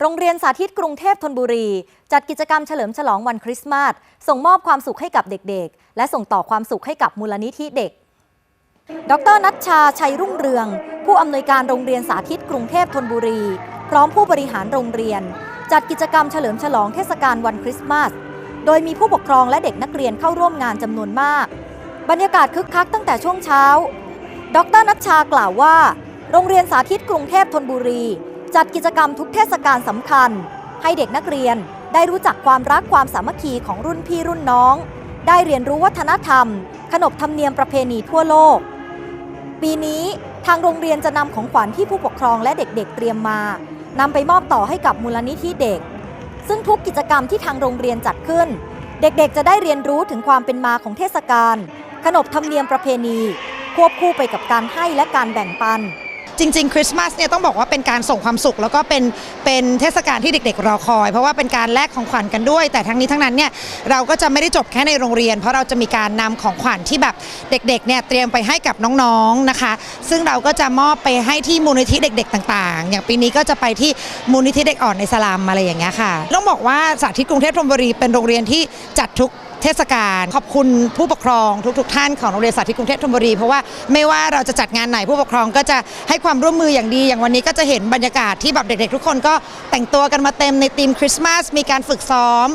โรงเรียนสาธิตกรุงเทพธนบุรี จัดกิจกรรมเฉลิมฉลองวันคริสต์มาสส่งมอบความสุขให้กับเด็กๆ และส่งต่อความสุขให้กับมูลนิธิเด็ก ดรนัชชาชัยรุ่งเรือง ผู้อำนวยการโรงเรียนสาธิตกรุงเทพธนบุรี พร้อมผู้บริหารโรงเรียน จัดกิจกรรมเฉลิมฉลองเทศกาลวันคริสต์มาสโดยมีผู้ปกครองและเด็กนักเรียนเข้าร่วมงานจำนวนมาก บรรยากาศคึกคักตั้งแต่ช่วงเช้า ดรนัชชากล่าวว่า โรงเรียนสาธิตกรุงเทพธนบุรี จัดกิจกรรมทุกเทศกาลสำคัญ ให้เด็กนักเรียนได้รู้จักความรักความสามัคคีของรุ่นพี่รุ่นน้อง ได้เรียนรู้วัฒนธรรม ขนบธรรมเนียมประเพณีทั่วโลก ปีนี้ทางโรงเรียนจะนำของขวัญที่ผู้ปกครองและเด็กๆเตรียมมานำไปมอบต่อให้กับมูลนิธิเด็ก ซึ่งทุกกิจกรรมที่ทางโรงเรียนจัดขึ้น เด็กๆ จะได้เรียนรู้ถึงความเป็นมาของเทศกาลขนบธรรมเนียมประเพณี ควบคู่ไปกับการให้และการแบ่งปัน จริงๆคริสต์มาสเนี่ยต้องบอกว่าเป็นการส่งความสุข แล้วก็เป็นเป็นเทศกาลที่เด็ก ๆ รอคอย เพราะว่าเป็นการแลกของขวัญกันด้วย แต่ทั้งนี้ทั้งนั้นเนี่ยเราก็จะไม่ได้จบแค่ในโรงเรียน เพราะเราจะมีการนำของขวัญที่แบบเด็กๆเนี่ยเตรียมไปให้กับน้องๆนะคะ ซึ่งเราก็จะมอบไปให้ที่มูลนิธิเด็ก ๆ ต่างๆ อย่างปีนี้ก็จะไปที่มูลนิธิเด็กอ่อนในสลามอะไรอย่างเงี้ยค่ะต้องบอกว่าสาธิตกรุงเทพธนบุรีเป็นโรงเรียนที่จัดทุก เทศกาลขอบคุณผู้ปกครองทุกๆทท่านของโรงเรียนสาธิตกรุงเทพธนบุรี เพราะว่าไม่ว่าเราจะจัดงานไหนผู้ปกครองก็จะให้ความร่วมมืออย่างดี อย่างวันนี้ก็จะเห็นบรรยากาศที่แบบเด็กๆ ทุกคนก็แต่งตัวกันมาเต็มในธีมคริสต์มาสมีการฝึกซ้อม